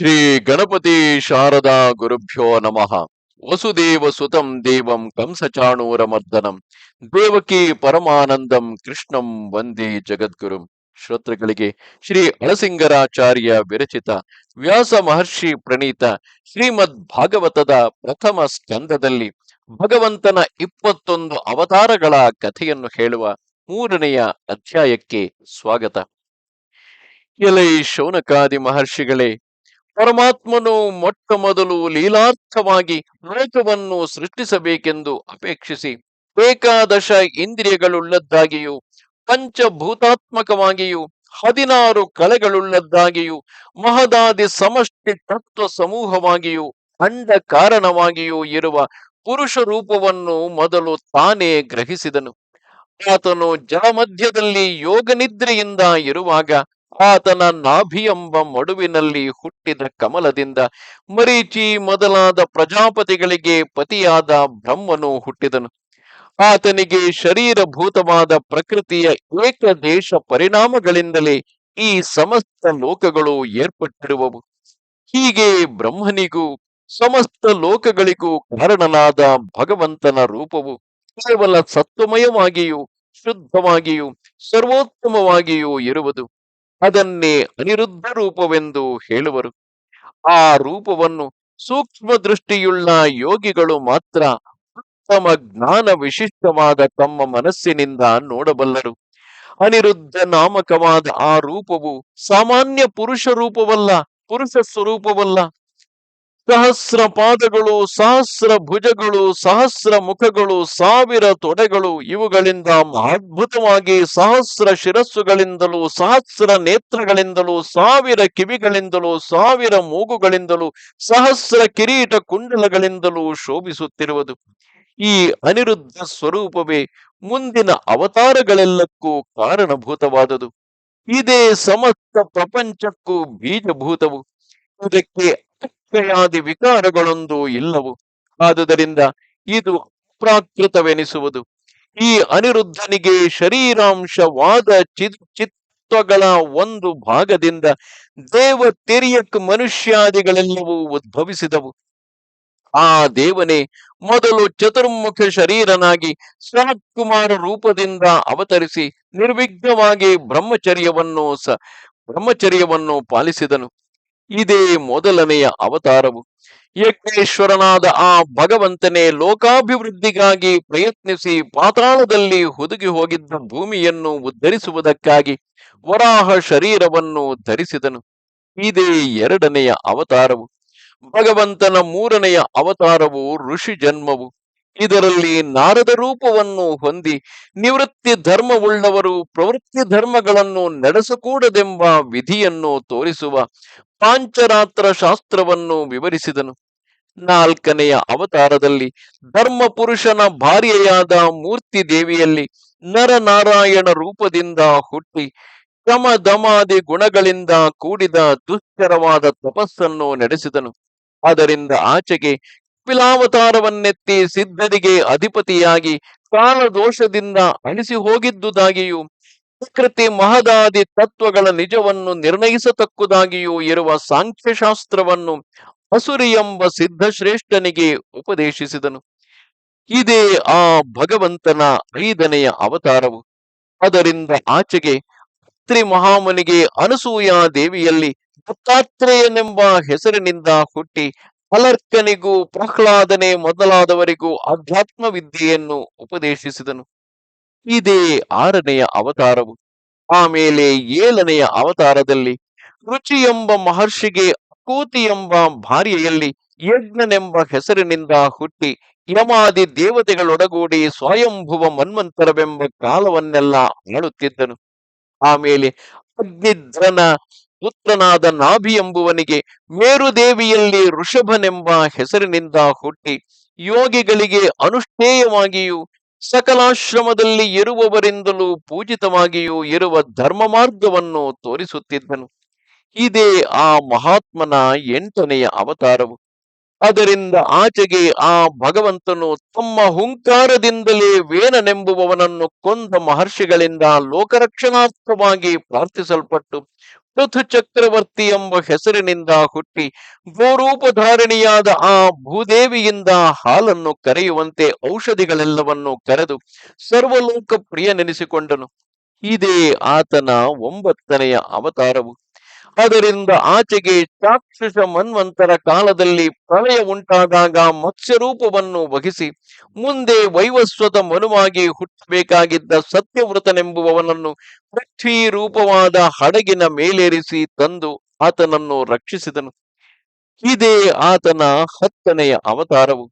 ಶ್ರೀ ಗಣಪತಿ ಶಾರದಾ ಗುರುಭ್ಯೋ ನಮಃ. ವಸುದೇವ ಸುತಂ ದೇವಂ ಕಂಸಚಾಣೂರ ಮರ್ದನಂ ದೇವಕಿ ಪರಮಾನಂದಂ ಕೃಷ್ಣಂ ವಂದೇ ಜಗದ್ಗುರು. ಶ್ರೋತೃಗಳಿಗೆ ಶ್ರೀ ಅಳಸಿಂಗರಾಚಾರ್ಯ ವಿರಚಿತ ವ್ಯಾಸ ಮಹರ್ಷಿ ಪ್ರಣೀತ ಶ್ರೀಮದ್ ಭಾಗವತದ ಪ್ರಥಮ ಸ್ಕಂದದಲ್ಲಿ ಭಗವಂತನ ಇಪ್ಪತ್ತೊಂದು ಅವತಾರಗಳ ಕಥೆಯನ್ನು ಹೇಳುವ ಮೂರನೆಯ ಅಧ್ಯಾಯಕ್ಕೆ ಸ್ವಾಗತ. ಎಲೈ ಶೌನಕಾದಿ ಮಹರ್ಷಿಗಳೇ ಪರಮಾತ್ಮನು ಮೊಟ್ಟ ಮೊದಲು ಲೀಲಾರ್ಥವಾಗಿ ಲೋಕವನ್ನು ಸೃಷ್ಟಿಸಬೇಕೆಂದು ಅಪೇಕ್ಷಿಸಿ ಏಕಾದಶ ಇಂದ್ರಿಯಗಳುಳ್ಳದ್ದಾಗಿಯೂ, ಪಂಚಭೂತಾತ್ಮಕವಾಗಿಯೂ, ಹದಿನಾರು ಕಲೆಗಳುಳ್ಳದ್ದಾಗಿಯೂ, ಮಹದಾದಿ ಸಮಷ್ಟಿ ತತ್ವ ಸಮೂಹವಾಗಿಯೂ ಅಂಡ ಕಾರಣವಾಗಿಯೂ ಇರುವ ಪುರುಷ ರೂಪವನ್ನು ಮೊದಲು ತಾನೇ ಗ್ರಹಿಸಿದನು. ಆತನು ಜಲಮಧ್ಯದಲ್ಲಿ ಯೋಗನಿದ್ರೆಯಿಂದ ಇರುವಾಗ ಆತನ ನಾಭಿ ಎಂಬ ಮಡುವಿನಲ್ಲಿ ಹುಟ್ಟಿದ ಕಮಲದಿಂದ ಮರೀಚಿ ಮೊದಲಾದ ಪ್ರಜಾಪತಿಗಳಿಗೆ ಪತಿಯಾದ ಬ್ರಹ್ಮನು ಹುಟ್ಟಿದನು. ಆತನಿಗೆ ಶರೀರಭೂತವಾದ ಪ್ರಕೃತಿಯ ಏಕದೇಶ ಪರಿಣಾಮಗಳಿಂದಲೇ ಈ ಸಮಸ್ತ ಲೋಕಗಳು ಏರ್ಪಟ್ಟಿರುವವು. ಹೀಗೆ ಬ್ರಹ್ಮನಿಗೂ, ಸಮಸ್ತ ಲೋಕಗಳಿಗೂ ಕಾರಣನಾದ ಭಗವಂತನ ರೂಪವು ಕೇವಲ ಸತ್ವಮಯವಾಗಿಯೂ, ಶುದ್ಧವಾಗಿಯೂ, ಸರ್ವೋತ್ತಮವಾಗಿಯೂ ಇರುವುದು. ಅದನ್ನೇ ಅನಿರುದ್ಧ ರೂಪವೆಂದು ಹೇಳುವರು. ಆ ರೂಪವನ್ನು ಸೂಕ್ಷ್ಮ ದೃಷ್ಟಿಯುಳ್ಳ ಯೋಗಿಗಳು ಮಾತ್ರ ಉತ್ತಮ ಜ್ಞಾನ ವಿಶಿಷ್ಟವಾದ ತಮ್ಮ ಮನಸ್ಸಿನಿಂದ ನೋಡಬಲ್ಲರು. ಅನಿರುದ್ಧ ನಾಮಕವಾದ ಆ ರೂಪವು ಸಾಮಾನ್ಯ ಪುರುಷ ರೂಪವಲ್ಲ, ಪುರುಷ ಸ್ವರೂಪವಲ್ಲ ಸಹಸ್ರ ಪಾದಗಳು, ಸಹಸ್ರ ಭುಜಗಳು, ಸಹಸ್ರ ಮುಖಗಳು, ಸಾವಿರ ತೊಡೆಗಳು, ಇವುಗಳಿಂದ ಅದ್ಭುತವಾಗಿ ಸಹಸ್ರ ಶಿರಸ್ಸುಗಳಿಂದಲೂ, ಸಹಸ್ರ ನೇತ್ರಗಳಿಂದಲೂ, ಸಾವಿರ ಕಿವಿಗಳಿಂದಲೂ, ಸಾವಿರ ಮೂಗುಗಳಿಂದಲೂ, ಸಹಸ್ರ ಕಿರೀಟ ಕುಂಡಲಗಳಿಂದಲೂ ಶೋಭಿಸುತ್ತಿರುವುದು. ಈ ಅನಿರುದ್ಧ ಸ್ವರೂಪವೇ ಮುಂದಿನ ಅವತಾರಗಳೆಲ್ಲಕ್ಕೂ ಕಾರಣಭೂತವಾದುದು. ಇದೇ ಸಮಸ್ತ ಪ್ರಪಂಚಕ್ಕೂ ಬೀಜಭೂತವು. ಇದಕ್ಕೆ ಅಕ್ಷಯಾದಿ ವಿಕಾರಗಳೊಂದು ಇಲ್ಲವು. ಆದುದರಿಂದ ಇದು ಪ್ರಾಕೃತವೆನಿಸುವುದು. ಈ ಅನಿರುದ್ಧನಿಗೆ ಶರೀರಾಂಶವಾದ ಚಿತ್ ಚಿತ್ವಗಳ ಒಂದು ಭಾಗದಿಂದ ದೇವ ತಿರಿಯಕ್ ಮನುಷ್ಯಾದಿಗಳೆಲ್ಲವೂ ಉದ್ಭವಿಸಿದವು. ಆ ದೇವನೇ ಮೊದಲು ಚತುರ್ಮುಖ ಶರೀರನಾಗಿ ಸನತ್ಕುಮಾರ ರೂಪದಿಂದ ಅವತರಿಸಿ ನಿರ್ವಿಘ್ನವಾಗಿ ಬ್ರಹ್ಮಚರ್ಯವನ್ನು ಸ ಬ್ರಹ್ಮಚರ್ಯವನ್ನು ಪಾಲಿಸಿದನು. ಇದೇ ಮೊದಲನೆಯ ಅವತಾರವು. ಯಜ್ಞೇಶ್ವರನಾದ ಆ ಭಗವಂತನೇ ಲೋಕಾಭಿವೃದ್ಧಿಗಾಗಿ ಪ್ರಯತ್ನಿಸಿ ಪಾತಾಳದಲ್ಲಿ ಹುದುಗಿ ಹೋಗಿದ್ದ ಭೂಮಿಯನ್ನು ಉದ್ಧರಿಸುವುದಕ್ಕಾಗಿ ವರಾಹ ಶರೀರವನ್ನು ಧರಿಸಿದನು. ಇದೇ ಎರಡನೆಯ ಅವತಾರವು. ಭಗವಂತನ ಮೂರನೆಯ ಅವತಾರವು ಋಷಿ ಜನ್ಮವು. ಇದರಲ್ಲಿ ನಾರದ ರೂಪವನ್ನು ಹೊಂದಿ ನಿವೃತ್ತಿ ಧರ್ಮವುಳ್ಳವರು ಪ್ರವೃತ್ತಿ ಧರ್ಮಗಳನ್ನು ನಡೆಸಕೂಡದೆಂಬ ವಿಧಿಯನ್ನು ತೋರಿಸುವ ಪಾಂಚರಾತ್ರ ಶಾಸ್ತ್ರವನ್ನು ವಿವರಿಸಿದನು. ನಾಲ್ಕನೆಯ ಅವತಾರದಲ್ಲಿ ಧರ್ಮ ಪುರುಷನ ಭಾರ್ಯೆಯಾದ ಮೂರ್ತಿ ದೇವಿಯಲ್ಲಿ ನರನಾರಾಯಣ ರೂಪದಿಂದ ಹುಟ್ಟಿ ಕ್ರಮ ಗುಣಗಳಿಂದ ಕೂಡಿದ ದುಶ್ಚರವಾದ ತಪಸ್ಸನ್ನು ನಡೆಸಿದನು. ಅದರಿಂದ ಆಚೆಗೆ ಪಿಲಾವತಾರವನ್ನೆತ್ತಿ ಸಿದ್ಧರಿಗೆ ಅಧಿಪತಿಯಾಗಿ ಕಾಲದೋಷದಿಂದ ಅಳಿಸಿ ಹೋಗಿದ್ದುದಾಗಿಯೂ ಪ್ರಕೃತಿ ಮಹದಾದಿ ತತ್ವಗಳ ನಿಜವನ್ನು ನಿರ್ಣಯಿಸತಕ್ಕುದಾಗಿಯೂ ಇರುವ ಸಾಂಖ್ಯಶಾಸ್ತ್ರವನ್ನು ಹಸುರಿ ಎಂಬ ಸಿದ್ಧಶ್ರೇಷ್ಠನಿಗೆ ಉಪದೇಶಿಸಿದನು. ಇದೇ ಆ ಭಗವಂತನ ಐದನೆಯ ಅವತಾರವು. ಅದರಿಂದ ಆಚೆಗೆ ಅತ್ರಿ ಮಹಾಮನಿಗೆ ಅನಸೂಯ ದೇವಿಯಲ್ಲಿ ದತ್ತಾತ್ರೇಯನೆಂಬ ಹೆಸರಿನಿಂದ ಹುಟ್ಟಿ ಅಲರ್ಕನಿಗೂ ಪ್ರಹ್ಲಾದನೆ ಮೊದಲಾದವರಿಗೂ ಅಧ್ಯಾತ್ಮ ವಿದ್ಯೆಯನ್ನು ಉಪದೇಶಿಸಿದನು. ಇದೇ ಆರನೆಯ ಅವತಾರವು ಆಮೇಲೆ ಏಳನೆಯ ಅವತಾರದಲ್ಲಿ ರುಚಿ ಎಂಬ ಮಹರ್ಷಿಗೆ ಕೂತಿ ಎಂಬ ಭಾರ್ಯೆಯಲ್ಲಿ ಯಜ್ಞನೆಂಬ ಹೆಸರಿನಿಂದ ಹುಟ್ಟಿ ಯಮಾದಿ ದೇವತೆಗಳೊಡಗೂಡಿ ಸ್ವಯಂಭುವ ಮನ್ವಂತರವೆಂಬ ಕಾಲವನ್ನೆಲ್ಲ ಆಳುತ್ತಿದ್ದನು. ಆಮೇಲೆ ಅಗ್ನಿಧ್ರನ ಪುತ್ರನಾದ ನಾಭಿ ಎಂಬುವನಿಗೆ ಮೇರುದೇವಿಯಲ್ಲಿ ಋಷಭನೆಂಬ ಹೆಸರಿನಿಂದ ಹುಟ್ಟಿ ಯೋಗಿಗಳಿಗೆ ಅನುಷ್ಠೇಯವಾಗಿಯೂ ಸಕಲಾಶ್ರಮದಲ್ಲಿ ಇರುವವರಿಂದಲೂ ಪೂಜಿತವಾಗಿಯೂ ಇರುವ ಧರ್ಮ ಮಾರ್ಗವನ್ನು ತೋರಿಸುತ್ತಿದ್ದನು. ಇದೇ ಆ ಮಹಾತ್ಮನ ಎಂಟನೆಯ ಅವತಾರವು. ಅದರಿಂದ ಆಚೆಗೆ ಆ ಭಗವಂತನು ತಮ್ಮ ಹುಂಕಾರದಿಂದಲೇ ವೇನನೆಂಬುವವನನ್ನು ಕೊಂದ ಮಹರ್ಷಿಗಳಿಂದ ಲೋಕರಕ್ಷಣಾರ್ಥವಾಗಿ ಪ್ರಾರ್ಥಿಸಲ್ಪಟ್ಟು ಪೃಥು ಚಕ್ರವರ್ತಿ ಎಂಬ ಹೆಸರಿನಿಂದ ಹುಟ್ಟಿ ಗೋರೂಪಧಾರಿಣಿಯಾದ ಆ ಭೂದೇವಿಯಿಂದ ಹಾಲನ್ನು ಕರೆಯುವಂತೆ ಔಷಧಿಗಳೆಲ್ಲವನ್ನು ಕರೆದು ಸರ್ವಲೋಕ ಪ್ರಿಯನೆನಿಸಿಕೊಂಡನು. ಇದೇ ಆತನ ಒಂಬತ್ತನೆಯ ಅವತಾರವು. ಅದರಿಂದ ಆಚೆಗೆ ಚಾಕ್ಷುಷ ಮನ್ವಂತರ ಕಾಲದಲ್ಲಿ ಪ್ರಳಯ ಉಂಟಾದಾಗ ಮತ್ಸ್ಯರೂಪವನ್ನು ವಹಿಸಿ ಮುಂದೆ ವೈವಸ್ವತ ಮನುವಾಗಿ ಹುಟ್ಟಬೇಕಾಗಿದ್ದ ಸತ್ಯವ್ರತನೆಂಬುವವನನ್ನು ಪೃಥ್ವಿ ರೂಪವಾದ ಹಡಗಿನ ಮೇಲೇರಿಸಿ ತಂದು ಆತನನ್ನು ರಕ್ಷಿಸಿದನು. ಇದೇ ಆತನ ಹತ್ತನೆಯ ಅವತಾರವು.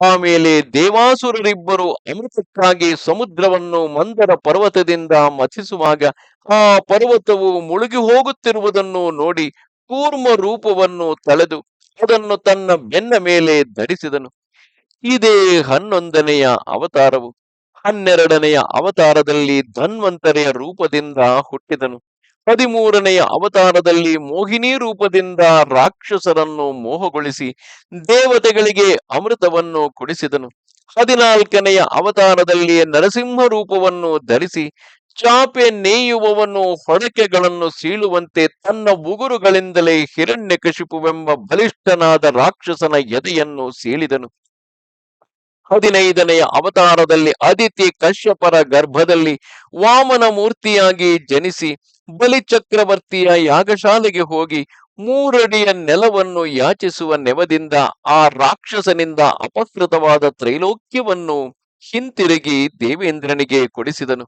ಆಮೇಲೆ ದೇವಾಸುರರಿಬ್ಬರು ಅಮೃತಕ್ಕಾಗಿ ಸಮುದ್ರವನ್ನು ಮಂದರ ಪರ್ವತದಿಂದ ಮಥಿಸುವಾಗ ಆ ಪರ್ವತವು ಮುಳುಗಿ ಹೋಗುತ್ತಿರುವುದನ್ನು ನೋಡಿ ಕೂರ್ಮ ರೂಪವನ್ನು ತಳೆದು ಅದನ್ನು ತನ್ನ ಬೆನ್ನ ಮೇಲೆ ಧರಿಸಿದನು. ಇದೇ ಹನ್ನೊಂದನೆಯ ಅವತಾರವು. ಹನ್ನೆರಡನೆಯ ಅವತಾರದಲ್ಲಿ ಧನ್ವಂತರೆಯ ರೂಪದಿಂದ ಹುಟ್ಟಿದನು. ಹದಿಮೂರನೆಯ ಅವತಾರದಲ್ಲಿ ಮೋಹಿನಿ ರೂಪದಿಂದ ರಾಕ್ಷಸರನ್ನು ಮೋಹಗೊಳಿಸಿ ದೇವತೆಗಳಿಗೆ ಅಮೃತವನ್ನು ಕೊಡಿಸಿದನು. ಹದಿನಾಲ್ಕನೆಯ ಅವತಾರದಲ್ಲಿ ನರಸಿಂಹ ರೂಪವನ್ನು ಧರಿಸಿ ಚಾಪೆ ನೇಯುವವನು ಹೊಡಕೆಗಳನ್ನು ಸೀಳುವಂತೆ ತನ್ನ ಉಗುರುಗಳಿಂದಲೇ ಹಿರಣ್ಯಕಶಿಪುವೆಂಬ ಬಲಿಷ್ಠನಾದ ರಾಕ್ಷಸನ ಎದೆಯನ್ನು ಸೀಳಿದನು. ಹದಿನೈದನೆಯ ಅವತಾರದಲ್ಲಿ ಅದಿತಿ ಕಶ್ಯಪರ ಗರ್ಭದಲ್ಲಿ ವಾಮನ ಮೂರ್ತಿಯಾಗಿ ಜನಿಸಿ ಬಲಿಚಕ್ರವರ್ತಿಯ ಯಾಗಶಾಲೆಗೆ ಹೋಗಿ ಮೂರಡಿಯ ನೆಲವನ್ನು ಯಾಚಿಸುವ ನೆವದಿಂದ ಆ ರಾಕ್ಷಸನಿಂದ ಅಪಕೃತವಾದ ತ್ರೈಲೋಕ್ಯವನ್ನು ಹಿಂತಿರುಗಿ ದೇವೇಂದ್ರನಿಗೆ ಕೊಡಿಸಿದನು.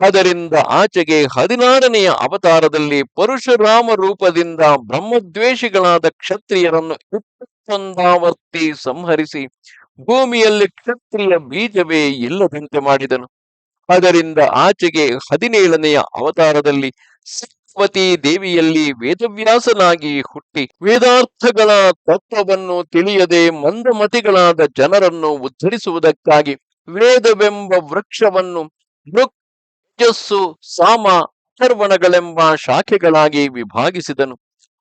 ಅದರಿಂದ ಆಚೆಗೆ ಹದಿನಾರನೆಯ ಅವತಾರದಲ್ಲಿ ಪರಶುರಾಮ ರೂಪದಿಂದ ಬ್ರಹ್ಮದ್ವೇಷಿಗಳಾದ ಕ್ಷತ್ರಿಯರನ್ನು ಇಪ್ಪತ್ತೊಂದಾವರ್ತಿ ಸಂಹರಿಸಿ ಭೂಮಿಯಲ್ಲಿ ಕ್ಷತ್ರಿಯ ಬೀಜವೇ ಇಲ್ಲದಂತೆ ಮಾಡಿದನು. ಅದರಿಂದ ಆಚೆಗೆ ಹದಿನೇಳನೆಯ ಅವತಾರದಲ್ಲಿ ಸರಸ್ವತಿ ದೇವಿಯಲ್ಲಿ ವೇದವ್ಯಾಸನಾಗಿ ಹುಟ್ಟಿ ವೇದಾರ್ಥಗಳ ತತ್ವವನ್ನು ತಿಳಿಯದೆ ಮಂದಮತಿಗಳಾದ ಜನರನ್ನು ಉದ್ಧರಿಸುವುದಕ್ಕಾಗಿ ವೇದವೆಂಬ ವೃಕ್ಷವನ್ನು ವೃಕ್ಷಸ್ಸು ಸಾಮ ಅಥರ್ವಣಗಳೆಂಬ ಶಾಖೆಗಳಾಗಿ ವಿಭಾಗಿಸಿದನು.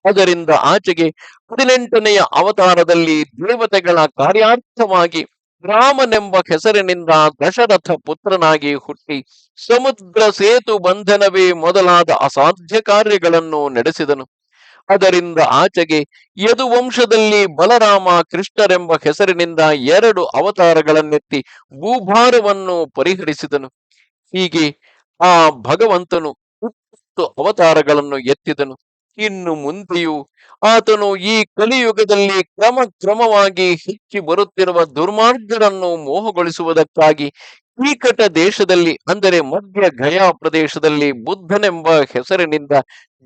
ಅದರಿಂದ ಆಚೆಗೆ ಹದಿನೆಂಟನೆಯ ಅವತಾರದಲ್ಲಿ ದೇವತೆಗಳ ಕಾರ್ಯಾರ್ಥವಾಗಿ ರಾಮನೆಂಬ ಹೆಸರಿನಿಂದ ದಶರಥ ಪುತ್ರನಾಗಿ ಹುಟ್ಟಿ ಸಮುದ್ರ ಸೇತು ಬಂಧನವೇ ಮೊದಲಾದ ಅಸಾಧ್ಯ ಕಾರ್ಯಗಳನ್ನು ನಡೆಸಿದನು. ಅದರಿಂದ ಆಚೆಗೆ ಯದುವಂಶದಲ್ಲಿ ಬಲರಾಮ ಕೃಷ್ಣರೆಂಬ ಹೆಸರಿನಿಂದ ಎರಡು ಅವತಾರಗಳನ್ನೆತ್ತಿ ಭೂಭಾರವನ್ನು ಪರಿಹರಿಸಿದನು. ಹೀಗೆ ಆ ಭಗವಂತನು ಅವತಾರಗಳನ್ನು ಎತ್ತಿದನು. ಇನ್ನು ಮುಂದೆಯೂ ಆತನು ಈ ಕಲಿಯುಗದಲ್ಲಿ ಕ್ರಮ ಕ್ರಮವಾಗಿ ಹೆಚ್ಚಿ ಬರುತ್ತಿರುವ ದುರ್ಮಾರ್ಗರನ್ನು ಮೋಹಗೊಳಿಸುವುದಕ್ಕಾಗಿ ಕೀಕಟ ದೇಶದಲ್ಲಿ, ಅಂದರೆ ಮಧ್ಯ ಗಯಾ ಪ್ರದೇಶದಲ್ಲಿ ಬುದ್ಧನೆಂಬ ಹೆಸರಿನಿಂದ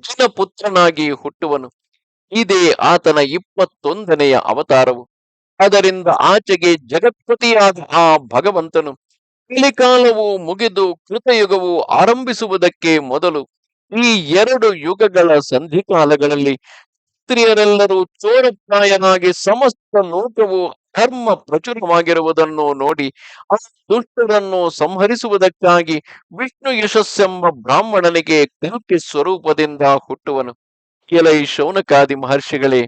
ಜಿನಪುತ್ರನಾಗಿ ಹುಟ್ಟುವನು. ಇದೇ ಆತನ ಇಪ್ಪತ್ತೊಂದನೆಯ ಅವತಾರವು. ಅದರಿಂದ ಆಚೆಗೆ ಜಗತ್ಪತಿಯಾದ ಆ ಭಗವಂತನು ಕಲಿಕಾಲವು ಮುಗಿದು ಕೃತಯುಗವು ಆರಂಭಿಸುವುದಕ್ಕೆ ಮೊದಲು ಈ ಎರಡು ಯುಗಗಳ ಸಂಧಿಕಾಲಗಳಲ್ಲಿ ಸ್ತ್ರೀಯರೆಲ್ಲರೂ ಚೋರಪ್ರಾಯನಾಗಿ ಸಮಸ್ತ ನೋಟವು ಧರ್ಮ ಪ್ರಚುರವಾಗಿರುವುದನ್ನು ನೋಡಿ ಆ ದುಷ್ಟರನ್ನು ಸಂಹರಿಸುವುದಕ್ಕಾಗಿ ವಿಷ್ಣು ಯಶಸ್ಸೆಂಬ ಬ್ರಾಹ್ಮಣನಿಗೆ ಕಲ್ಪಿ ಸ್ವರೂಪದಿಂದ ಹುಟ್ಟುವನು. ಈ ಶೌನಕಾದಿ ಮಹರ್ಷಿಗಳೇ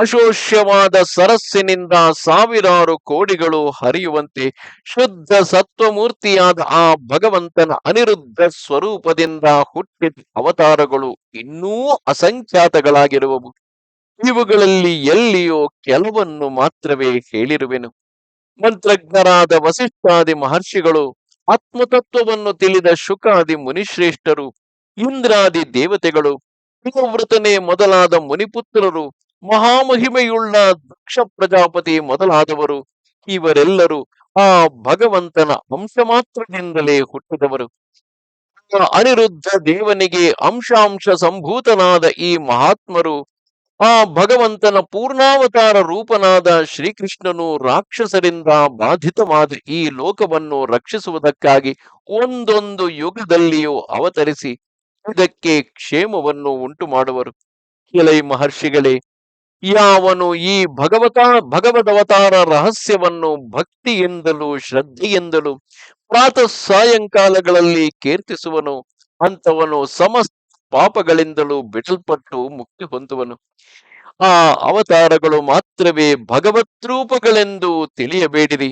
ಅಶೋಷ್ಯವಾದ ಸರಸ್ಸಿನಿಂದ ಸಾವಿರಾರು ಕೋಡಿಗಳು ಹರಿಯುವಂತೆ ಶುದ್ಧ ಸತ್ವಮೂರ್ತಿಯಾದ ಆ ಭಗವಂತನ ಅನಿರುದ್ಧ ಸ್ವರೂಪದಿಂದ ಹುಟ್ಟಿದ ಅವತಾರಗಳು ಇನ್ನೂ ಅಸಂಖ್ಯಾತಗಳಾಗಿರುವವು. ಇವುಗಳಲ್ಲಿ ಎಲ್ಲಿಯೋ ಕೆಲವನ್ನು ಮಾತ್ರವೇ ಹೇಳಿರುವೆನು. ಮಂತ್ರಜ್ಞರಾದ ವಸಿಷ್ಠಾದಿ ಮಹರ್ಷಿಗಳು, ಆತ್ಮತತ್ವವನ್ನು ತಿಳಿದ ಶುಕಾದಿ ಮುನಿಶ್ರೇಷ್ಠರು, ಇಂದ್ರಾದಿ ದೇವತೆಗಳು ವೃತನೆ ಮೊದಲಾದ ಮುನಿಪುತ್ರರು ಮಹಾಮಹಿಮೆಯುಳ್ಳ ದಕ್ಷ ಪ್ರಜಾಪತಿ ಮೊದಲಾದವರು, ಇವರೆಲ್ಲರೂ ಆ ಭಗವಂತನ ಅಂಶ ಮಾತ್ರದಿಂದಲೇ ಹುಟ್ಟಿದವರು ಅನಿರುದ್ಧ ದೇವನಿಗೆ ಅಂಶಾಂಶ ಸಂಭೂತನಾದ ಈ ಮಹಾತ್ಮರು, ಆ ಭಗವಂತನ ಪೂರ್ಣಾವತಾರ ರೂಪನಾದ ಶ್ರೀಕೃಷ್ಣನು ರಾಕ್ಷಸರಿಂದ ಬಾಧಿತವಾದ ಈ ಲೋಕವನ್ನು ರಕ್ಷಿಸುವುದಕ್ಕಾಗಿ ಒಂದೊಂದು ಯುಗದಲ್ಲಿಯೂ ಅವತರಿಸಿ ಇದಕ್ಕೆ ಕ್ಷೇಮವನ್ನು ಉಂಟು ಮಾಡುವರು ಕೆಲೈ ಮಹರ್ಷಿಗಳೇ ಯಾವನು ಈ ಭಗವತ, ಭಗವದವತಾರ ರಹಸ್ಯವನ್ನು ಭಕ್ತಿಯಿಂದಲೂ ಶ್ರದ್ಧೆಯಿಂದಲೂ ಪ್ರಾತಃ ಸಾಯಂಕಾಲಗಳಲ್ಲಿ ಕೀರ್ತಿಸುವನು. ಅಂತವನು ಸಮಸ್ತ ಪಾಪಗಳಿಂದಲೂ ಬಿಡಲ್ಪಟ್ಟು ಮುಕ್ತಿ ಹೊಂದುವನು. ಆ ಅವತಾರಗಳು ಮಾತ್ರವೇ ಭಗವತ್ ರೂಪಗಳೆಂದು ತಿಳಿಯಬೇಡಿರಿ.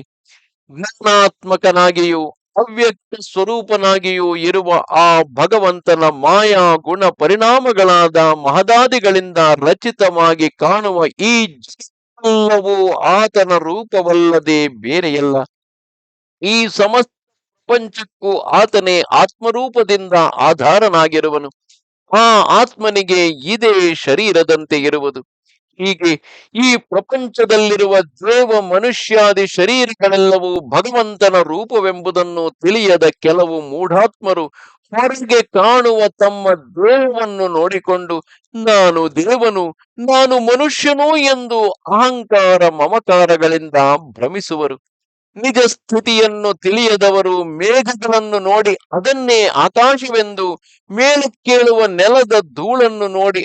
ಜ್ಞಾನಾತ್ಮಕನಾಗಿಯೂ ಅವ್ಯಕ್ತ ಸ್ವರೂಪನಾಗಿಯೂ ಇರುವ ಆ ಭಗವಂತನ ಮಾಯಾ ಗುಣ ಪರಿಣಾಮಗಳಾದ ಮಹದಾದಿಗಳಿಂದ ರಚಿತವಾಗಿ ಕಾಣುವ ಈ ಎಲ್ಲವೂ ಆತನ ರೂಪವಲ್ಲದೆ ಬೇರೆಯಲ್ಲ. ಈ ಸಮಸ್ತ ಪ್ರಪಂಚಕ್ಕೂ ಆತನೇ ಆತ್ಮರೂಪದಿಂದ ಆಧಾರನಾಗಿರುವನು. ಆ ಆತ್ಮನಿಗೆ ಇದೇ ಶರೀರದಂತೆ ಇರುವುದು. ಹೀಗೆ ಈ ಪ್ರಪಂಚದಲ್ಲಿರುವ ದೇವ ಮನುಷ್ಯಾದಿ ಶರೀರಗಳೆಲ್ಲವೂ ಭಗವಂತನ ರೂಪವೆಂಬುದನ್ನು ತಿಳಿಯದ ಕೆಲವು ಮೂಢಾತ್ಮರು ಹೊರಗೆ ಕಾಣುವ ತಮ್ಮ ದೇಹವನ್ನು ನೋಡಿಕೊಂಡು, ನಾನು ದೇವನು, ನಾನು ಮನುಷ್ಯನು ಎಂದು ಅಹಂಕಾರ ಮಮಕಾರಗಳಿಂದ ಭ್ರಮಿಸುವರು. ನಿಜ ಸ್ಥಿತಿಯನ್ನು ತಿಳಿಯದವರು ಮೇಘಗಳನ್ನು ನೋಡಿ ಅದನ್ನೇ ಆಕಾಶವೆಂದು, ಮೇಲಕ್ಕೇಳುವ ನೆಲದ ಧೂಳನ್ನು ನೋಡಿ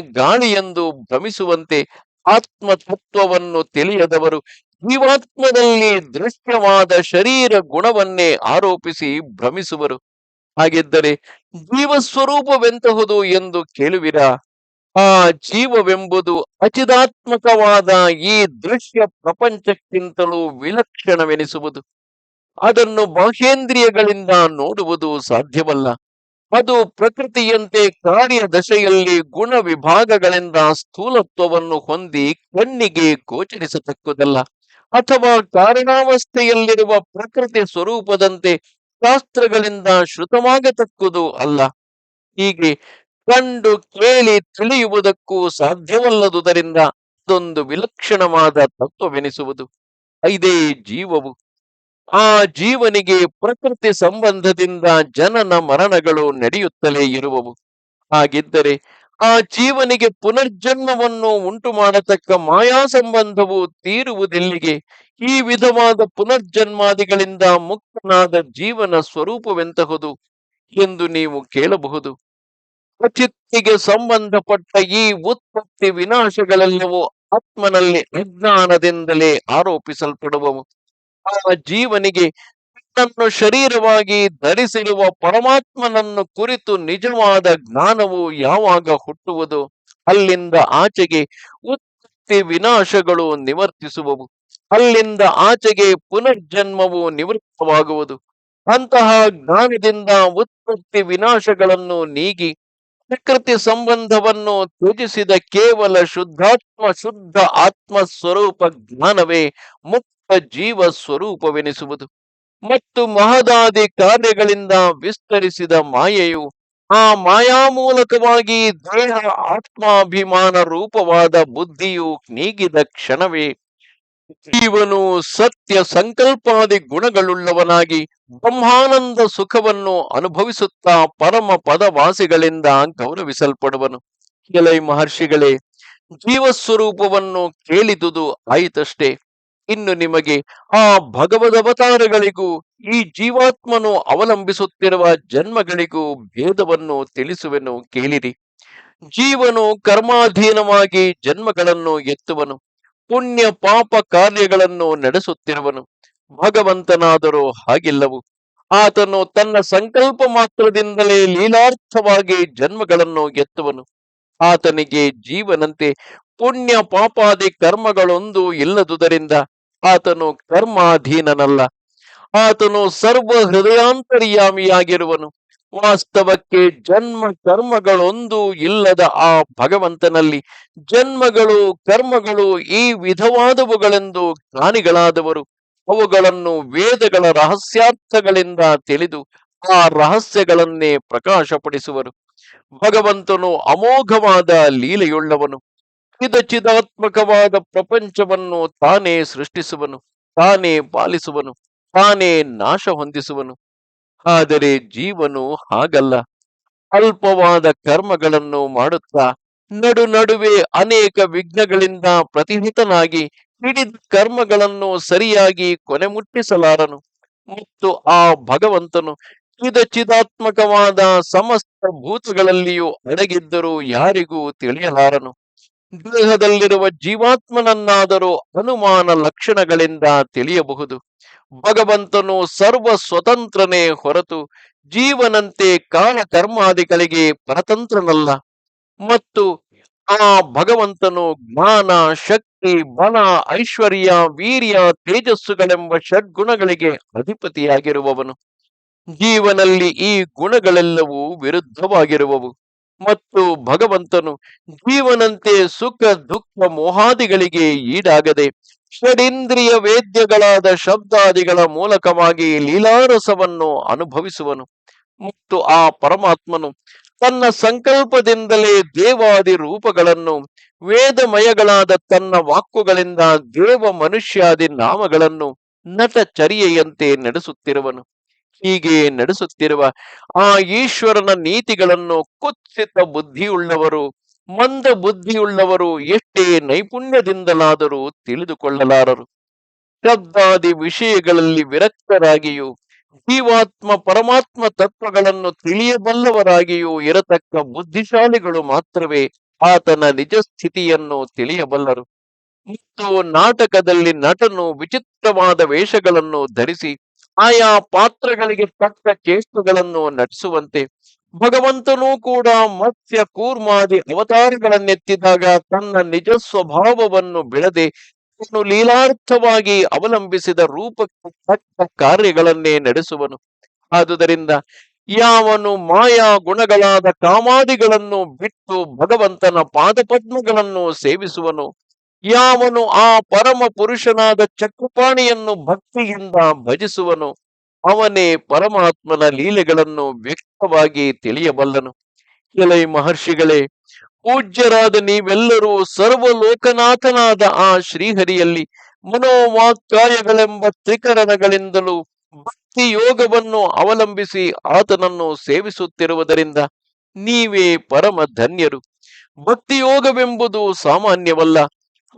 ಗಾಳಿ ಎಂದು ಭ್ರಮಿಸುವಂತೆ ಆತ್ಮ ತತ್ವವನ್ನು ತಿಳಿಯದವರು ಜೀವಾತ್ಮದಲ್ಲಿ ದೃಶ್ಯವಾದ ಶರೀರ ಗುಣವನ್ನೇ ಆರೋಪಿಸಿ ಭ್ರಮಿಸುವರು. ಹಾಗಿದ್ದರೆ ಜೀವಸ್ವರೂಪವೆಂತಹುದು ಎಂದು ಕೇಳುವಿರಾ? ಆ ಜೀವವೆಂಬುದು ಅಚಿದಾತ್ಮಕವಾದ ಈ ದೃಶ್ಯ ಪ್ರಪಂಚಕ್ಕಿಂತಲೂ ವಿಲಕ್ಷಣವೆನಿಸುವುದು. ಅದನ್ನು ಬಾಹ್ಯೇಂದ್ರಿಯಗಳಿಂದ ನೋಡುವುದು ಸಾಧ್ಯವಲ್ಲ. ಅದು ಪ್ರಕೃತಿಯಂತೆ ಕಾರ್ಯದಶೆಯಲ್ಲಿ ಗುಣ ವಿಭಾಗಗಳಿಂದ ಸ್ಥೂಲತ್ವವನ್ನು ಹೊಂದಿ ಕಣ್ಣಿಗೆ ಗೋಚರಿಸತಕ್ಕುದಲ್ಲ. ಅಥವಾ ಕಾರಣಾವಸ್ಥೆಯಲ್ಲಿರುವ ಪ್ರಕೃತಿ ಸ್ವರೂಪದಂತೆ ಶಾಸ್ತ್ರಗಳಿಂದ ಶ್ರುತವಾಗತಕ್ಕುದು ಅಲ್ಲ. ಹೀಗೆ ಕಂಡು ಕೇಳಿ ತಿಳಿಯುವುದಕ್ಕೂ ಸಾಧ್ಯವಲ್ಲದುದರಿಂದ ಅದೊಂದು ವಿಲಕ್ಷಣವಾದ ತತ್ವವೆನಿಸುವುದು. ಐದೇ ಜೀವವು. ಆ ಜೀವನಿಗೆ ಪ್ರಕೃತಿ ಸಂಬಂಧದಿಂದ ಜನನ ಮರಣಗಳು ನಡೆಯುತ್ತಲೇ ಇರುವವು. ಹಾಗಿದ್ದರೆ ಆ ಜೀವನಿಗೆ ಪುನರ್ಜನ್ಮವನ್ನು ಉಂಟು ಮಾಡತಕ್ಕ ಮಾಯಾ ಸಂಬಂಧವು ತೀರುವುದೆಲ್ಲಿಗೆ? ಈ ವಿಧವಾದ ಪುನರ್ಜನ್ಮಾದಿಗಳಿಂದ ಮುಕ್ತನಾದ ಜೀವನ ಸ್ವರೂಪವೆಂತಹುದು ಎಂದು ನೀವು ಕೇಳಬಹುದು. ಪ್ರಚಿತ್ತಿಗೆ ಸಂಬಂಧಪಟ್ಟ ಈ ಉತ್ಪತ್ತಿ ವಿನಾಶಗಳೆಲ್ಲವೂ ಆತ್ಮನಲ್ಲಿ ಅಜ್ಞಾನದಿಂದಲೇ ಆರೋಪಿಸಲ್ಪಡುವವು. ಆ ಜೀವನಿಗೆ ತನ್ನನ್ನು ಶರೀರವಾಗಿ ಧರಿಸಿರುವ ಪರಮಾತ್ಮನನ್ನು ಕುರಿತು ನಿಜವಾದ ಜ್ಞಾನವು ಯಾವಾಗ ಹುಟ್ಟುವುದು? ಅಲ್ಲಿಂದ ಆಚೆಗೆ ಉತ್ಪತ್ತಿ ವಿನಾಶಗಳು ನಿವರ್ತಿಸುವವು. ಅಲ್ಲಿಂದ ಆಚೆಗೆ ಪುನರ್ಜನ್ಮವು ನಿವೃತ್ತವಾಗುವುದು. ಅಂತಹ ಜ್ಞಾನದಿಂದ ಉತ್ಪತ್ತಿ ವಿನಾಶಗಳನ್ನು ನೀಗಿ ಪ್ರಕೃತಿ ಸಂಬಂಧವನ್ನು ತ್ಯಜಿಸಿದ ಕೇವಲ ಶುದ್ಧಾತ್ಮ ಶುದ್ಧ ಆತ್ಮ ಸ್ವರೂಪ ಜ್ಞಾನವೇ ಮುಕ್ತ ಜೀವ ಸ್ವರೂಪವೆನಿಸುವುದು. ಮತ್ತು ಮಹದಾದಿ ಕಾರ್ಯಗಳಿಂದ ವಿಸ್ತರಿಸಿದ ಮಾಯೆಯು ಆ ಮಾಯಾ ಮೂಲಕವಾಗಿ ದೇಹ ಆತ್ಮಾಭಿಮಾನ ರೂಪವಾದ ಬುದ್ಧಿಯು ನೀಗಿದ ಕ್ಷಣವೇ. ಜೀವನು ಸತ್ಯ ಸಂಕಲ್ಪಾದಿ ಗುಣಗಳುಳ್ಳವನಾಗಿ ಬ್ರಹ್ಮಾನಂದ ಸುಖವನ್ನು ಅನುಭವಿಸುತ್ತಾ ಪರಮ ಪದವಾಸಿಗಳಿಂದ ಗೌರವಿಸಲ್ಪಡುವನು. ಕೆಲೈ ಮಹರ್ಷಿಗಳೇ, ಜೀವಸ್ವರೂಪವನ್ನು ಕೇಳಿದುದು ಆಯಿತಷ್ಟೇ. ಇನ್ನು ನಿಮಗೆ ಆ ಭಗವದವತಾರಗಳಿಗೂ ಈ ಜೀವಾತ್ಮನು ಅವಲಂಬಿಸುತ್ತಿರುವ ಜನ್ಮಗಳಿಗೂ ಭೇದವನ್ನು ತಿಳಿಸುವೆನು ಕೇಳಿರಿ. ಜೀವನು ಕರ್ಮಾಧೀನವಾಗಿ ಜನ್ಮಗಳನ್ನು ಎತ್ತುವನು, ಪುಣ್ಯ ಪಾಪ ಕಾರ್ಯಗಳನ್ನು ನಡೆಸುತ್ತಿರುವನು, ಭಗವಂತನಾದರೂ ಹಾಗಿಲ್ಲವು. ಆತನು ತನ್ನ ಸಂಕಲ್ಪ ಮಾತ್ರದಿಂದಲೇ ಲೀಲಾರ್ಥವಾಗಿ ಜನ್ಮಗಳನ್ನು ಎತ್ತುವನು, ಆತನಿಗೆ ಜೀವನಂತೆ ಪುಣ್ಯ ಪಾಪಾದಿ ಕರ್ಮಗಳೊಂದು ಇಲ್ಲದುದರಿಂದ ಆತನು ಕರ್ಮಾಧೀನನಲ್ಲ. ಆತನು ಸರ್ವ ಹೃದಯಾಂತರ್ಯಾಮಿಯಾಗಿರುವನು ವಾಸ್ತವಕ್ಕೆ ಜನ್ಮ ಕರ್ಮಗಳೊಂದು ಇಲ್ಲದ ಆ ಭಗವಂತನಲ್ಲಿ ಜನ್ಮಗಳು, ಕರ್ಮಗಳು ಈ ವಿಧವಾದವುಗಳೆಂದು ಜ್ಞಾನಿಗಳಾದವರು. ಅವುಗಳನ್ನು ವೇದಗಳ ರಹಸ್ಯಾರ್ಥಗಳಿಂದ ತಿಳಿದು ಆ ರಹಸ್ಯಗಳನ್ನೇ ಪ್ರಕಾಶಪಡಿಸುವರು. ಭಗವಂತನು ಅಮೋಘವಾದ ಲೀಲೆಯುಳ್ಳವನು. ಚಿದಾತ್ಮಕವಾದ ಪ್ರಪಂಚವನ್ನು ತಾನೇ ಸೃಷ್ಟಿಸುವನು, ತಾನೇ ಪಾಲಿಸುವನು, ತಾನೇ ನಾಶ ಹೊಂದಿಸುವನು. ಆದರೆ ಜೀವನು ಹಾಗಲ್ಲ. ಅಲ್ಪವಾದ ಕರ್ಮಗಳನ್ನು ಮಾಡುತ್ತಾ ನಡು ನಡುವೆ ಅನೇಕ ವಿಘ್ನಗಳಿಂದ ಪ್ರತಿಹಿತನಾಗಿ ಹಿಡಿದ ಕರ್ಮಗಳನ್ನು ಸರಿಯಾಗಿ ಕೊನೆ ಮುಟ್ಟಿಸಲಾರನು ಮತ್ತು ಆ ಭಗವಂತನು ಚಿದ ಚಿದಾತ್ಮಕವಾದ ಸಮಸ್ತ ಭೂತಗಳಲ್ಲಿಯೂ ಅಡಗಿದ್ದರೂ ಯಾರಿಗೂ ತಿಳಿಯಲಾರನು. ದೇಹದಲ್ಲಿರುವ ಜೀವಾತ್ಮನನ್ನಾದರೂ ಅನುಮಾನ ಲಕ್ಷಣಗಳಿಂದ ತಿಳಿಯಬಹುದು. ಭಗವಂತನು ಸರ್ವ ಸ್ವತಂತ್ರನೇ ಹೊರತು ಜೀವನಂತೆ ಕಾಲ ಕರ್ಮಾದಿಗಳಿಗೆ ಪರತಂತ್ರನಲ್ಲ. ಮತ್ತು ಆ ಭಗವಂತನು ಜ್ಞಾನ, ಶಕ್ತಿ, ಬಲ, ಐಶ್ವರ್ಯ, ವೀರ್ಯ, ತೇಜಸ್ಸುಗಳೆಂಬ ಷಡ್ಗುಣಗಳಿಗೆ ಅಧಿಪತಿಯಾಗಿರುವವನು. ಜೀವನಲ್ಲಿ ಈ ಗುಣಗಳೆಲ್ಲವೂ ವಿರುದ್ಧವಾಗಿರುವವು. ಮತ್ತು ಭಗವಂತನು ಜೀವನಂತೆ ಸುಖ, ದುಃಖ, ಮೋಹಾದಿಗಳಿಗೆ ಈಡಾಗದೆ ಷಡೇಂದ್ರಿಯ ವೇದ್ಯಗಳಾದ ಶಬ್ದಾದಿಗಳ ಮೂಲಕವಾಗಿ ಲೀಲಾರಸವನ್ನು ಅನುಭವಿಸುವನು. ಮತ್ತು ಆ ಪರಮಾತ್ಮನು ತನ್ನ ಸಂಕಲ್ಪದಿಂದಲೇ ದೇವಾದಿ ರೂಪಗಳನ್ನು ವೇದಮಯಗಳಾದ ತನ್ನ ವಾಕ್ಕುಗಳಿಂದ ದೇವ ಮನುಷ್ಯಾದಿ ನಾಮಗಳನ್ನು ನಟಚರ್ಯೆಯಂತೆ ನಡೆಸುತ್ತಿರುವನು. ಹೀಗೆ ನಡೆಸುತ್ತಿರುವ ಆ ಈಶ್ವರನ ನೀತಿಗಳನ್ನು ಕುತ್ಸಿತ ಬುದ್ಧಿಯುಳ್ಳವರು, ಮಂದ ಬುದ್ಧಿಯುಳ್ಳವರು ಎಷ್ಟೇ ನೈಪುಣ್ಯದಿಂದಲಾದರೂ ತಿಳಿದುಕೊಳ್ಳಲಾರರು. ಶಬ್ದಾದಿ ವಿಷಯಗಳಲ್ಲಿ ವಿರಕ್ತರಾಗಿಯೂ, ಜೀವಾತ್ಮ ಪರಮಾತ್ಮ ತತ್ವಗಳನ್ನು ತಿಳಿಯಬಲ್ಲವರಾಗಿಯೂ ಇರತಕ್ಕ ಬುದ್ಧಿಶಾಲಿಗಳು ಮಾತ್ರವೇ ಆತನ ನಿಜ ಸ್ಥಿತಿಯನ್ನು ತಿಳಿಯಬಲ್ಲರು. ಮತ್ತು ನಾಟಕದಲ್ಲಿ ನಟನು ವಿಚಿತ್ರವಾದ ವೇಷಗಳನ್ನು ಧರಿಸಿ ಆಯಾ ಪಾತ್ರಗಳಿಗೆ ತಕ್ಕ ಚೇಷ್ಟುಗಳನ್ನು ನಡೆಸುವಂತೆ ಭಗವಂತನೂ ಕೂಡ ಮತ್ಸ್ಯ ಕೂರ್ಮಾದಿ ಅವತಾರಗಳನ್ನೆತ್ತಿದಾಗ ತನ್ನ ನಿಜ ಸ್ವಭಾವವನ್ನು ಬಿಡದೆ ಇನ್ನು ಲೀಲಾರ್ಥವಾಗಿ ಅವಲಂಬಿಸಿದ ರೂಪಕ್ಕೆ ತಕ್ಕ ಕಾರ್ಯಗಳನ್ನೇ ನಡೆಸುವನು. ಆದುದರಿಂದ ಯಾವನು ಮಾಯಾ ಗುಣಗಳಾದ ಕಾಮಾದಿಗಳನ್ನು ಬಿಟ್ಟು ಭಗವಂತನ ಪಾದಪದ್ಮಗಳನ್ನು ಸೇವಿಸುವನು. ಯಾವನು ಆ ಪರಮ ಪುರುಷನಾದ ಚಕ್ರಪಾಣಿಯನ್ನು ಭಕ್ತಿಯಿಂದ ಭಜಿಸುವನು, ಅವನೇ ಪರಮಾತ್ಮನ ಲೀಲೆಗಳನ್ನು ವ್ಯಕ್ತವಾಗಿ ತಿಳಿಯಬಲ್ಲನು. ಕೆಲೈ ಮಹರ್ಷಿಗಳೇ, ಪೂಜ್ಯರಾದ ನೀವೆಲ್ಲರೂ ಸರ್ವಲೋಕನಾಥನಾದ ಆ ಶ್ರೀಹರಿಯಲ್ಲಿ ಮನೋವಾಕ್ಕಾಯಗಳೆಂಬ ತ್ರಿಕರಣಗಳಿಂದಲೂ ಭಕ್ತಿ ಯೋಗವನ್ನು ಅವಲಂಬಿಸಿ ಆತನನ್ನು ಸೇವಿಸುತ್ತಿರುವುದರಿಂದ ನೀವೇ ಪರಮ ಧನ್ಯರು ಭಕ್ತಿ ಯೋಗವೆಂಬುದು ಸಾಮಾನ್ಯವಲ್ಲ.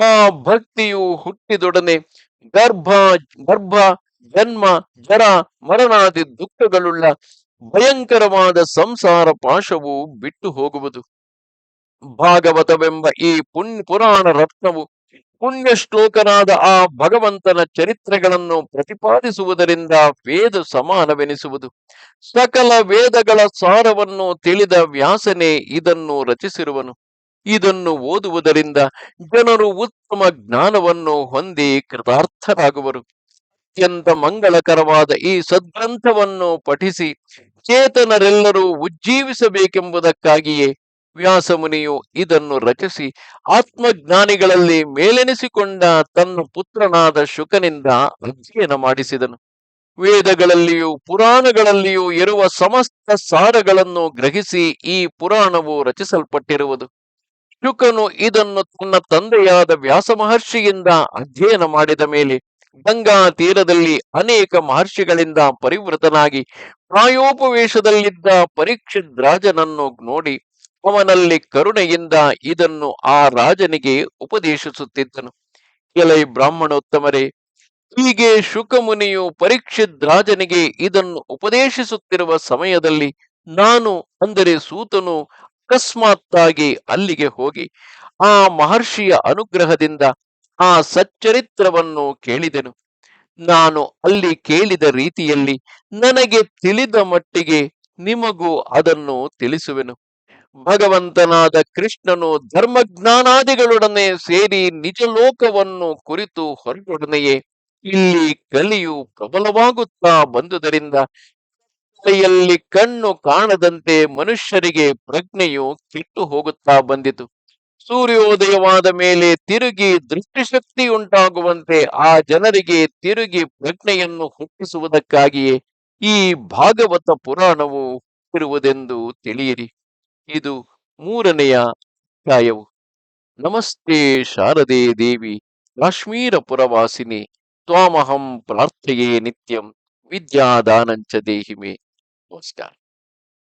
ಆ ಭಕ್ತಿಯು ಹುಟ್ಟಿದೊಡನೆ ಗರ್ಭ ಗರ್ಭ, ಜನ್ಮ, ಜರ, ಮರಣಾದಿ ದುಃಖಗಳುಳ್ಳ ಭಯಂಕರವಾದ ಸಂಸಾರ ಪಾಶವು ಬಿಟ್ಟು ಹೋಗುವುದು. ಭಾಗವತವೆಂಬ ಈ ಪುಣ್ಯ ಪುರಾಣ ರತ್ನವು ಪುಣ್ಯ ಶ್ಲೋಕನಾದ ಆ ಭಗವಂತನ ಚರಿತ್ರೆಗಳನ್ನು ಪ್ರತಿಪಾದಿಸುವುದರಿಂದ ವೇದ ಸಮಾನವೆನಿಸುವುದು. ಸಕಲ ವೇದಗಳ ಸಾರವನ್ನು ತಿಳಿದ ವ್ಯಾಸನೇ ಇದನ್ನು ರಚಿಸಿರುವನು. ಇದನ್ನು ಓದುವುದರಿಂದ ಜನರು ಉತ್ತಮ ಜ್ಞಾನವನ್ನು ಹೊಂದಿ ಕೃತಾರ್ಥರಾಗುವರು. ಅತ್ಯಂತ ಮಂಗಳಕರವಾದ ಈ ಸದ್ಗ್ರಂಥವನ್ನು ಪಠಿಸಿ ಚೇತನರೆಲ್ಲರೂ ಉಜ್ಜೀವಿಸಬೇಕೆಂಬುದಕ್ಕಾಗಿಯೇ ವ್ಯಾಸಮುನಿಯು ಇದನ್ನು ರಚಿಸಿ ಆತ್ಮಜ್ಞಾನಿಗಳಲ್ಲಿ ಮೇಲೆನಿಸಿಕೊಂಡ ತನ್ನ ಪುತ್ರನಾದ ಶುಕನಿಂದ ಅಧ್ಯಯನ ಮಾಡಿಸಿದನು. ವೇದಗಳಲ್ಲಿಯೂ ಪುರಾಣಗಳಲ್ಲಿಯೂ ಇರುವ ಸಮಸ್ತ ಸಾರಗಳನ್ನು ಗ್ರಹಿಸಿ ಈ ಪುರಾಣವು ರಚಿಸಲ್ಪಟ್ಟಿರುವುದು. ಶುಕನು ಇದನ್ನು ತನ್ನ ತಂದೆಯಾದ ವ್ಯಾಸ ಮಹರ್ಷಿಯಿಂದ ಅಧ್ಯಯನ ಮಾಡಿದ ಮೇಲೆ ಗಂಗಾ ತೀರದಲ್ಲಿ ಅನೇಕ ಮಹರ್ಷಿಗಳಿಂದ ಪರಿವೃತನಾಗಿ ಪ್ರಾಯೋಪವೇಶದಲ್ಲಿದ್ದ ಪರೀಕ್ಷಿತ್ ರಾಜನನ್ನು ನೋಡಿ ಅವನಲ್ಲಿ ಕರುಣೆಯಿಂದ ಇದನ್ನು ಆ ರಾಜನಿಗೆ ಉಪದೇಶಿಸುತ್ತಿದ್ದನು. ಕೆಲೈ ಬ್ರಾಹ್ಮಣೋತ್ತಮರೇ, ಹೀಗೆ ಶುಕಮುನಿಯು ಪರೀಕ್ಷಿತ್ ರಾಜನಿಗೆ ಇದನ್ನು ಉಪದೇಶಿಸುತ್ತಿರುವ ಸಮಯದಲ್ಲಿ ನಾನು ಅಂದರೆ ಸೂತನು ಅಕಸ್ಮಾತ್ತಾಗಿ ಅಲ್ಲಿಗೆ ಹೋಗಿ ಆ ಮಹರ್ಷಿಯ ಅನುಗ್ರಹದಿಂದ ಆ ಸಚ್ಚರಿತ್ರವನ್ನು ಕೇಳಿದೆನು. ನಾನು ಅಲ್ಲಿ ಕೇಳಿದ ರೀತಿಯಲ್ಲಿ ನನಗೆ ತಿಳಿದ ಮಟ್ಟಿಗೆ ನಿಮಗೂ ಅದನ್ನು ತಿಳಿಸುವೆನು. ಭಗವಂತನಾದ ಕೃಷ್ಣನು ಧರ್ಮಜ್ಞಾನಾದಿಗಳೊಡನೆ ಸೇರಿ ನಿಜಲೋಕವನ್ನು ಕುರಿತು ಹೊರಟೊಡನೆಯೇ ಇಲ್ಲಿ ಕಲಿಯು ಪ್ರಬಲವಾಗುತ್ತಾ ಬಂದುದರಿಂದ ಕಲೆಯಲ್ಲಿ ಕಣ್ಣು ಕಾಣದಂತೆ ಮನುಷ್ಯರಿಗೆ ಪ್ರಜ್ಞೆಯು ಕೆಟ್ಟು ಹೋಗುತ್ತಾ ಬಂದಿತು. ಸೂರ್ಯೋದಯವಾದ ಮೇಲೆ ತಿರುಗಿ ದೃಷ್ಟಿಶಕ್ತಿ ಉಂಟಾಗುವಂತೆ ಆ ಜನರಿಗೆ ತಿರುಗಿ ಪ್ರಜ್ಞೆಯನ್ನು ಹುಟ್ಟಿಸುವುದಕ್ಕಾಗಿಯೇ ಈ ಭಾಗವತ ಪುರಾಣವು ಹುಟ್ಟಿರುವುದೆಂದು ತಿಳಿಯಿರಿ. ಇದು ಮೂರನೆಯ ಅಧ್ಯಾಯವು. ನಮಸ್ತೆ ಶಾರದೆ ದೇವಿ ಕಾಶ್ಮೀರ ಪುರವಾಸಿನಿ ತ್ವಾಮಹಂ ಪ್ರಾರ್ಥೆಯೇ ನಿತ್ಯಂ, ವಿದ್ಯಾದಾನಂಚ ದೇಹಿಮೆ. What's that?